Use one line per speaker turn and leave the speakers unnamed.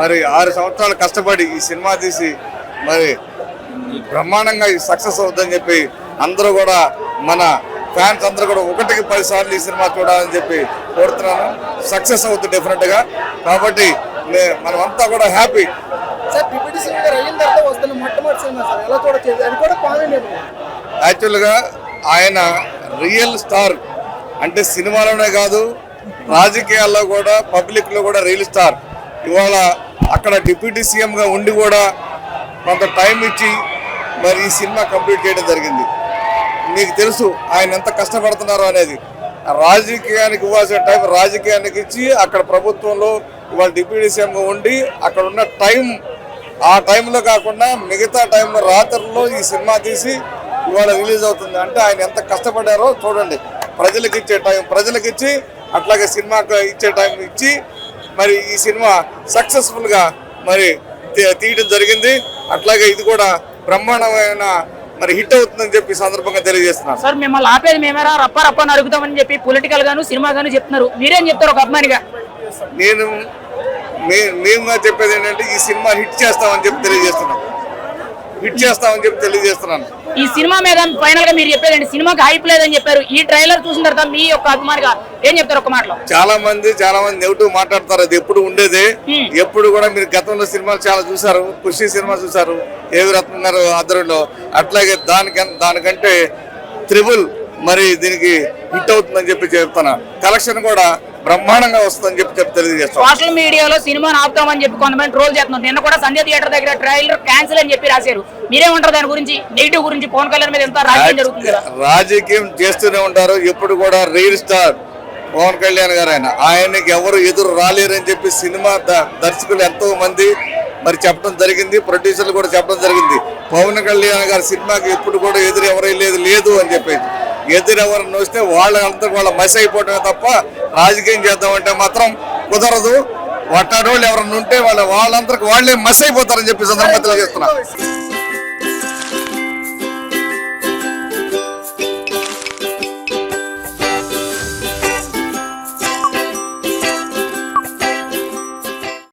మరి ఆరు సంవత్సరాలు కష్టపడి ఈ సినిమా తీసి మరి బ్రహ్మాండంగా సక్సెస్ అవుతుందని చెప్పి అందరూ కూడా మన ఫ్యాన్స్ అందరూ కూడా ఒకటికి పది సార్లు ఈ సినిమా చూడాలని చెప్పి కోరుతున్నాను. సక్సెస్ అవుతుంది డెఫినెట్గా కాబట్టి మే- మనమంతా కూడా హ్యాపీ. యాక్చువల్గా ఆయన రియల్ స్టార్. అంటే సినిమాలోనే కాదు రాజకీయాల్లో కూడా పబ్లిక్లో కూడా రియల్ స్టార్. ఇవాళ అక్కడ డిప్యూటీ సీఎంగా ఉండి కూడా కొంత టైం ఇచ్చి మరి ఈ సినిమా కంప్లీట్ చేయడం జరిగింది. మీకు తెలుసు ఆయన ఎంత కష్టపడుతున్నారో అనేది. రాజకీయానికి ఇవ్వాల్సిన టైం రాజకీయానికి ఇచ్చి అక్కడ ప్రభుత్వంలో ఇవాళ డిప్యూటీ సీఎంగా ఉండి అక్కడ ఉన్న టైం ఆ టైంలో కాకుండా మిగతా టైంలో రాత్రుల్లో ఈ సినిమా తీసి ఇవాళ రిలీజ్ అవుతుంది. అంటే ఆయన ఎంత కష్టపడారో చూడండి. ప్రజలకు ఇచ్చే టైం ప్రజలకు ఇచ్చి అట్లాగే సినిమాకు ఇచ్చే టైం ఇచ్చి మరి ఈ సినిమా సక్సెస్ఫుల్గా మరి తీయడం జరిగింది. అట్లాగే ఇది కూడా బ్రహ్మాండమైన మరి హిట్ అవుతుందని చెప్పి సందర్భంగా తెలియజేస్తున్నాను
సార్ మిమ్మల్ని ఆపేది మేమేరా? రప్ప రప్ప అడుగుతామని చెప్పి పొలిటికల్ గాను సినిమా గాను చెప్తున్నారు. మీరేం చెప్తారు ఒక అభిమానిగా?
నేను మే- మేముగా చెప్పేది ఏంటంటే ఈ సినిమా హిట్ చేస్తామని చెప్పి తెలియజేస్తున్నాను హిట్ చేస్తామని చెప్పి తెలియజేస్తున్నాను.
ఈ సినిమా మీద ఫైనల్గా మీరు చెప్పేదండి సినిమాకి హైప్ లేదని చెప్పారు. ఈ ట్రైలర్ చూసిన తర్వాత మీ యొక్క అభిమానిగా ఏం చెప్తారు ఒక మాటలో?
చాలా మంది చాలా మంది నెగిటివ్ మాట్లాడతారు. అది ఎప్పుడు ఉండేదే. ఎప్పుడు కూడా మీరు గతంలో సినిమాలు చాలా చూసారు ఖుషి సినిమా చూసారు ఏవి రత్నం గారు ఆధ్వర్యంలో. అట్లాగే దానికన్ దానికంటే త్రిబుల్ మరి దీనికి హిట్ అవుతుందని చెప్పి చెప్తాను కలెక్షన్ కూడా బ్రహ్మాండంగా వస్తుందని చెప్పి చెప్పి తెలియజేస్తాను
సోషల్ మీడియాలో సినిమాని ఆపుతామని చెప్పి కొంతమంది ట్రోల్ చేస్తున్నారు. నిన్న కూడా సంధ్య థియేటర్ దగ్గర ట్రైలర్ క్యాన్సిల్ అని చెప్పి రాశారు. మీరేమంటారు దాని గురించి? నెగిటివ్ గురించి పవన్ కళ్యాణ్ మీద ఎంత రాజకీయం జరుగుతుంది
రాజకీయం చేస్తూనే ఉంటారు. ఎప్పుడు కూడా రియల్ స్టార్ పవన్ కళ్యాణ్ గారు ఆయన. ఆయనకి ఎవరు ఎదురు రాలేరని చెప్పి సినిమా దర్శకులు ఎంతో మంది మరి చెప్పడం జరిగింది. ప్రొడ్యూసర్లు కూడా చెప్పడం జరిగింది. పవన్ కళ్యాణ్ గారి సినిమాకి ఎప్పుడు కూడా ఎదురు ఎవరు లేదు. లేదు అని చెప్పేసి. ఎదురెవరిని వస్తే వాళ్ళంతా వాళ్ళ మసి అయిపోవటమే తప్ప రాజకీయం చేద్దామంటే మాత్రం కుదరదు. వట్టాడోళ్ళు ఎవరన్నా ఉంటే వాళ్ళ వాళ్ళందరికి వాళ్ళే మస్ అయిపోతారని చెప్పి సందర్భంగా తెలియజేస్తున్నా.